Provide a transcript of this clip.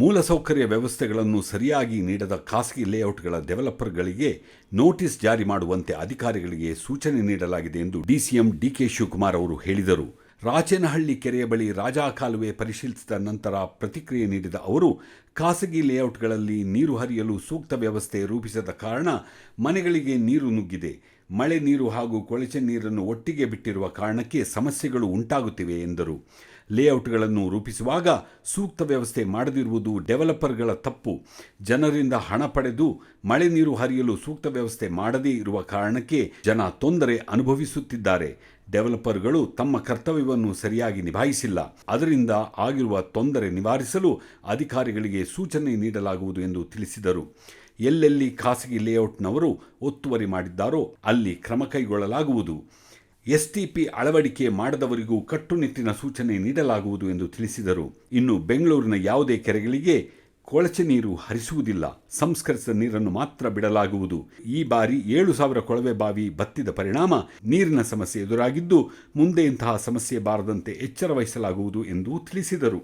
ಮೂಲಸೌಕರ್ಯ ವ್ಯವಸ್ಥೆಗಳನ್ನು ಸರಿಯಾಗಿ ನೀಡದ ಖಾಸಗಿ ಲೇಔಟ್ಗಳ ಡೆವಲಪರ್ಗಳಿಗೆ ನೋಟಿಸ್ ಜಾರಿ ಮಾಡುವಂತೆ ಅಧಿಕಾರಿಗಳಿಗೆ ಸೂಚನೆ ನೀಡಲಾಗಿದೆ ಎಂದು ಡಿಸಿಎಂ ಡಿಕೆ ಶಿವಕುಮಾರ್ ಅವರು ಹೇಳಿದರು. ರಾಚೇನಹಳ್ಳಿ ಕೆರೆಯ ಬಳಿ ರಾಜಾ ಕಾಲುವೆ ಪರಿಶೀಲಿಸಿದ ನಂತರ ಪ್ರತಿಕ್ರಿಯೆ ನೀಡಿದ ಅವರು, ಖಾಸಗಿ ಲೇಔಟ್ಗಳಲ್ಲಿ ನೀರು ಹರಿಯಲು ಸೂಕ್ತ ವ್ಯವಸ್ಥೆ ರೂಪಿಸದ ಕಾರಣ ಮನೆಗಳಿಗೆ ನೀರು ನುಗ್ಗಿದೆ. ಮಳೆ ನೀರು ಹಾಗೂ ಕೊಳಚೆ ನೀರನ್ನು ಒಟ್ಟಿಗೆ ಬಿಟ್ಟಿರುವ ಕಾರಣಕ್ಕೆ ಸಮಸ್ಯೆಗಳು ಉಂಟಾಗುತ್ತಿವೆ ಎಂದರು. ಲೇಔಟ್ಗಳನ್ನು ರೂಪಿಸುವಾಗ ಸೂಕ್ತ ವ್ಯವಸ್ಥೆ ಮಾಡದಿರುವುದು ಡೆವಲಪರ್ಗಳ ತಪ್ಪು. ಜನರಿಂದ ಹಣ ಪಡೆದು ಮಳೆ ನೀರು ಹರಿಯಲು ಸೂಕ್ತ ವ್ಯವಸ್ಥೆ ಮಾಡದೇ ಇರುವ ಕಾರಣಕ್ಕೆ ಜನ ತೊಂದರೆ ಅನುಭವಿಸುತ್ತಿದ್ದಾರೆ. ಡೆವಲಪರ್ಗಳು ತಮ್ಮ ಕರ್ತವ್ಯವನ್ನು ಸರಿಯಾಗಿ ನಿಭಾಯಿಸಿಲ್ಲ. ಅದರಿಂದ ಆಗಿರುವ ತೊಂದರೆ ನಿವಾರಿಸಲು ಅಧಿಕಾರಿಗಳಿಗೆ ಸೂಚನೆ ನೀಡಲಾಗುವುದು ಎಂದು ತಿಳಿಸಿದರು. ಎಲ್ಲೆಲ್ಲಿ ಖಾಸಗಿ ಲೇಔಟ್ನವರು ಒತ್ತುವರಿ ಮಾಡಿದ್ದಾರೋ ಅಲ್ಲಿ ಕ್ರಮ ಕೈಗೊಳ್ಳಲಾಗುವುದು. ಎಸ್ಟಿಪಿ ಅಳವಡಿಕೆ ಮಾಡದವರಿಗೂ ಕಟ್ಟುನಿಟ್ಟಿನ ಸೂಚನೆ ನೀಡಲಾಗುವುದು ಎಂದು ತಿಳಿಸಿದರು. ಇನ್ನು ಬೆಂಗಳೂರಿನ ಯಾವುದೇ ಕೆರೆಗಳಿಗೆ ಕೊಳಚೆ ನೀರು ಹರಿಸುವುದಿಲ್ಲ. ಸಂಸ್ಕರಿಸಿದ ನೀರನ್ನು ಮಾತ್ರ ಬಿಡಲಾಗುವುದು. ಈ ಬಾರಿ ಏಳು ಸಾವಿರ ಕೊಳವೆ ಬಾವಿ ಬತ್ತಿದ ಪರಿಣಾಮ ನೀರಿನ ಸಮಸ್ಯೆ ಎದುರಾಗಿದ್ದು, ಮುಂದೆ ಇಂತಹ ಸಮಸ್ಯೆ ಬಾರದಂತೆ ಎಚ್ಚರ ವಹಿಸಲಾಗುವುದು ಎಂದು ತಿಳಿಸಿದರು.